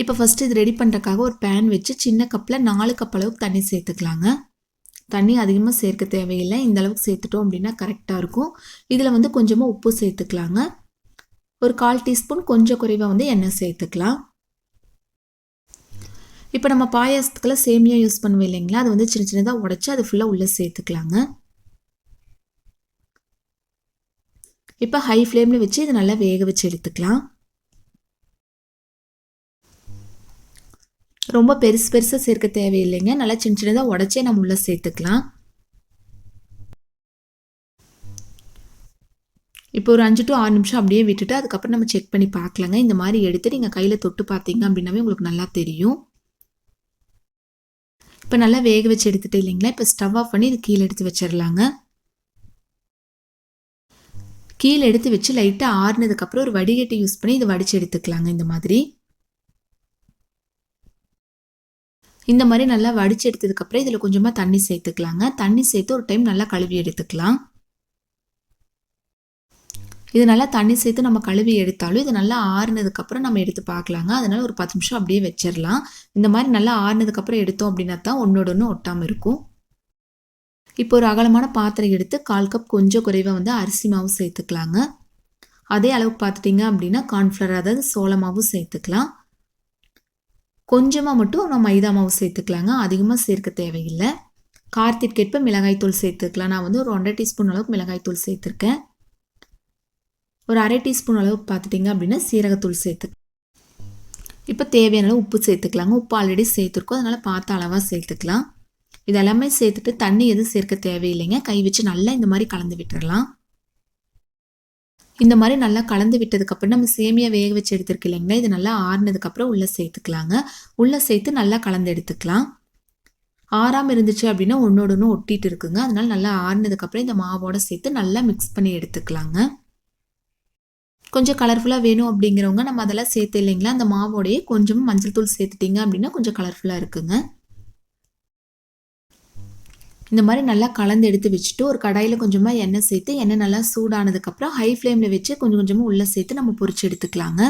இப்போ ஃபஸ்ட்டு இது ரெடி பண்ணுறக்காக ஒரு பேன் வச்சு சின்ன கப்பில் நாலு கப் அளவுக்கு தண்ணி சேர்த்துக்கலாங்க. தண்ணி அதிகமாக சேர்க்க தேவையில்லை. இந்த அளவுக்கு சேர்த்துட்டோம் அப்படின்னா கரெக்டாக இருக்கும். இதில் வந்து கொஞ்சமாக உப்பு சேர்த்துக்கலாங்க. ஒரு கால் டீஸ்பூன் கொஞ்சம் குறைவாக வந்து எண்ணெய் சேர்த்துக்கலாம். இப்போ நம்ம பாயாசத்துக்குள்ள சேமியா யூஸ் பண்ணுவோம் இல்லைங்களா? அது வந்து சின்ன சின்னதாக உடச்சி அது ஃபுல்லாக உள்ளே சேர்த்துக்கலாங்க. இப்போ ஹை ஃப்ளேமில் வச்சு இது நல்லா வேக வச்சு எடுத்துக்கலாம். ரொம்ப பெருசு பெருசாக சேர்க்க தேவையில்லைங்க. நல்லா சின்ன சின்னதாக உடச்சே நம்ம உள்ளே சேர்த்துக்கலாம். இப்போ ஒரு அஞ்சு டு ஆறு நிமிஷம் அப்படியே விட்டுட்டு அதுக்கப்புறம் நம்ம செக் பண்ணி பார்க்கலாங்க. இந்த மாதிரி எடுத்து நீங்கள் கையில் தொட்டு பார்த்தீங்க அப்படின்னாவே உங்களுக்கு நல்லா தெரியும். இப்போ நல்லா வேக வச்சு எடுத்துட்டு இல்லைங்களா? இப்போ ஸ்டவ் ஆஃப் பண்ணி இது கீழே எடுத்து வச்சிடலாங்க. கீழே எடுத்து வச்சு லைட்டாக ஆறுனதுக்கப்புறம் ஒரு வடிகட்டி யூஸ் பண்ணி இதை வடித்து எடுத்துக்கலாங்க இந்த மாதிரி. இந்த மாதிரி நல்லா வடித்து எடுத்ததுக்கப்புறம் இதில் கொஞ்சமாக தண்ணி சேர்த்துக்கலாங்க. தண்ணி சேர்த்து ஒரு டைம் நல்லா கழுவி எடுத்துக்கலாம். இது நல்லா தண்ணி சேர்த்து நம்ம கழுவி எடுத்தாலும் இது நல்லா ஆறுனதுக்கப்புறம் நம்ம எடுத்து பார்க்கலாங்க. அதனால் ஒரு பத்து நிமிஷம் அப்படியே வச்சிடலாம் இந்த மாதிரி நல்லா ஆறுனதுக்கப்புறம் எடுத்தோம் அப்படின்னா தான் ஒன்றோட ஒன்று ஒட்டாமல் இருக்கும். இப்போ ஒரு அகலமான பாத்திரம் எடுத்து கால் கப் கொஞ்சம் குறைவாக வந்து அரிசி மாவு சேர்த்துக்கலாங்க. அதே அளவுக்கு பார்த்துட்டிங்க அப்படின்னா கார்ன்ஃப்ளவர் அதாவது சோளமாவும் சேர்த்துக்கலாம். கொஞ்சமாக மட்டும் நம்ம மைதா மாவு சேர்த்துக்கலாங்க. அதிகமாக சேர்க்க தேவையில்லை. கார்த்திற்கேற்ப மிளகாய்த்தூள் சேர்த்துக்கலாம். நான் வந்து ஒரு ஒன்றரை டீஸ்பூன் அளவுக்கு மிளகாய்த்தூள் சேர்த்துருக்கேன். ஒரு அரை டீஸ்பூன் அளவுக்கு பார்த்துட்டிங்க அப்படின்னா சீரகத்தூள் சேர்த்து இப்போ தேவையான அளவு உப்பு சேர்த்துக்கலாங்க. உப்பு ஆல்ரெடி சேர்த்துருக்கோம். அதனால் பார்த்து அளவாக சேர்த்துக்கலாம். இதெல்லாமே சேர்த்துட்டு தண்ணி எதுவும் சேர்க்க தேவையில்லைங்க. கை வச்சு நல்லா இந்த மாதிரி கலந்து விட்டுடலாம் இந்த மாதிரி நல்லா கலந்து விட்டதுக்கப்புறம் நம்ம சேமியா வேக வச்சு எடுத்துருக்கு இல்லைங்களா? இது நல்லா ஆறுனதுக்கப்புறம் உள்ளே சேர்த்துக்கலாங்க. உள்ளே சேர்த்து நல்லா கலந்து எடுத்துக்கலாம். ஆறாமல் இருந்துச்சு அப்படின்னா ஒன்றோட ஒன்று ஒட்டிட்டு இருக்குங்க. அதனால நல்லா ஆறுனதுக்கப்புறம் இந்த மாவோட சேர்த்து நல்லா மிக்ஸ் பண்ணி எடுத்துக்கலாங்க. கொஞ்சம் கலர்ஃபுல்லாக வேணும் அப்படிங்கிறவங்க நம்ம அதெல்லாம் சேர்த்து இல்லைங்களா? அந்த மாவோடையே கொஞ்சம் மஞ்சள் தூள் சேர்த்துட்டிங்க அப்படின்னா கொஞ்சம் கலர்ஃபுல்லாக இருக்குங்க. இந்த மாதிரி நல்லா கலந்து எடுத்து வச்சுட்டு ஒரு கடாயில் கொஞ்சமாக எண்ணெய் சேர்த்து எண்ணெய் நல்லா சூடானதுக்கப்புறம் ஹை ஃப்ளேமில் வச்சு கொஞ்சம் கொஞ்சமாக உள்ளே சேர்த்து நம்ம பொறிச்சு எடுத்துக்கலாங்க.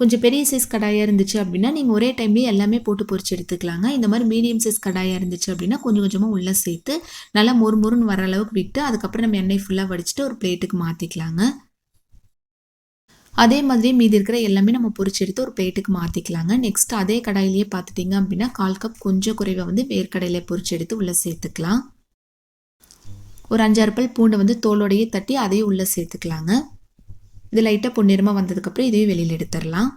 கொஞ்சம் பெரிய சைஸ் கடாயாக இருந்துச்சு அப்படின்னா நீங்கள் ஒரே டைம்லேயே எல்லாமே போட்டு பொறிச்சு எடுத்துக்கலாங்க. இந்த மாதிரி மீடியம் சைஸ் கடாயாக இருந்துச்சு அப்படின்னா கொஞ்சம் கொஞ்சமாக உள்ளே சேர்த்து நல்லா மொறு மொறுன்னு வர அளவுக்கு விட்டு அதுக்கப்புறம் நம்ம எண்ணெய் ஃபுல்லாக வடிச்சிட்டு ஒரு பிளேட்டுக்கு மாற்றிக்கலாங்க அதே மாதிரி மீதி இருக்கிற எல்லாமே நம்ம பொறிச்சு எடுத்து ஒரு பிளேட்டுக்கு மாற்றிக்கலாங்க நெக்ஸ்ட் அதே கடாயிலேயே பார்த்துட்டிங்க அப்படின்னா கால் கப் கொஞ்சம் குறைவாக வந்து வேர்க்கடையில் பொறிச்சு எடுத்து உள்ளே சேர்த்துக்கலாம். ஒரு அஞ்சாறு பல் பூண்டை வந்து தோலோடையே தட்டி அதையும் உள்ளே சேர்த்துக்கலாங்க. இது லைட்டாக பொன்னிறமாக வந்ததுக்கப்புறம் இதையும் வெளியில் எடுத்துடலாம்.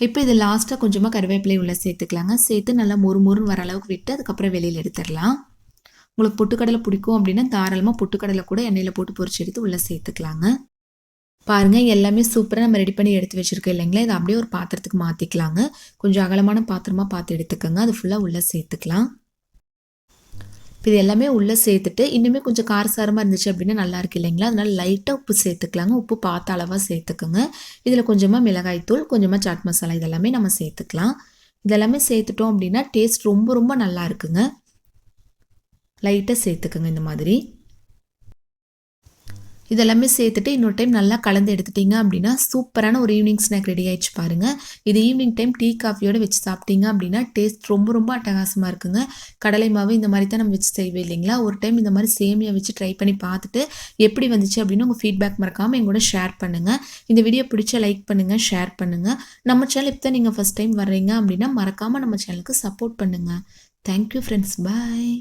இப்போ இது லாஸ்ட்டாக கொஞ்சமாக கருவேப்பிலை உள்ளே சேர்த்துக்கலாங்க. சேர்த்து நல்லா மொறு மொறுன்னு வர அளவுக்கு விட்டு அதுக்கப்புறம் வெளியில் எடுத்துடலாம். உங்களுக்கு பொட்டுக்கடலை பிடிக்கும் அப்படின்னா தாராளமாக பொட்டுக்கடலை கூட எண்ணெயில் போட்டு பொறிச்சு எடுத்து உள்ளே சேர்த்துக்கலாங்க. பாருங்கள் எல்லாமே சூப்பராக நம்ம ரெடி பண்ணி எடுத்து வச்சுருக்கோம் இல்லைங்களா? இதை அப்படியே ஒரு பாத்திரத்துக்கு மாற்றிக்கலாங்க கொஞ்சம் அகலமான பாத்திரமாக பார்த்து எடுத்துக்கோங்க. அது ஃபுல்லாக உள்ளே சேர்த்துக்கலாம். இப்போ இது எல்லாமே உள்ளே சேர்த்துட்டு இன்னுமே கொஞ்சம் காரசாரமாக இருந்துச்சு அப்படின்னா நல்லா இருக்கு இல்லைங்களா? அதனால் லைட்டாக உப்பு சேர்த்துக்கலாங்க. உப்பு பார்த்த அளவாக சேர்த்துக்கோங்க. இதில் கொஞ்சமாக மிளகாய்த்தூள் கொஞ்சமாக சாட் மசாலா இதெல்லாமே நம்ம சேர்த்துக்கலாம். இதெல்லாமே சேர்த்துட்டோம் அப்படின்னா டேஸ்ட் ரொம்ப ரொம்ப நல்லா இருக்குங்க. லைட்டாக சேர்த்துக்கோங்க இந்த மாதிரி. இதெல்லாமே சேர்த்துட்டு இன்னொரு டைம் நல்லா கலந்து எடுத்துட்டீங்க அப்படின்னா சூப்பரான ஒரு ஈவினிங் ஸ்நாக் ரெடி ஆயிடுச்சு பாருங்கள் இது ஈவினிங் டைம் டீ காஃபியோட வச்சு சாப்பிட்டீங்க அப்படின்னா டேஸ்ட் ரொம்ப ரொம்ப அட்டகாசமாக இருக்குங்க. கடலை மாவு இந்த மாதிரி தான் நம்ம வச்சு செய்வோம் இல்லைங்களா? ஒரு டைம் இந்த மாதிரி சேமியா வச்சு ட்ரை பண்ணி பார்த்துட்டு எப்படி வந்துச்சு அப்படின்னு உங்கள் ஃபீட்பேக் மறக்காமல் எங்கூட ஷேர் பண்ணுங்கள் இந்த வீடியோ பிடிச்ச லைக் பண்ணுங்கள் ஷேர் பண்ணுங்கள் நம்ம சேனல் இப்போ தான் நீங்கள் ஃபஸ்ட் டைம் வர்றீங்க அப்படின்னா மறக்காமல் நம்ம சேனலுக்கு சப்போர்ட் பண்ணுங்கள் தேங்க்யூ ஃப்ரெண்ட்ஸ் பாய்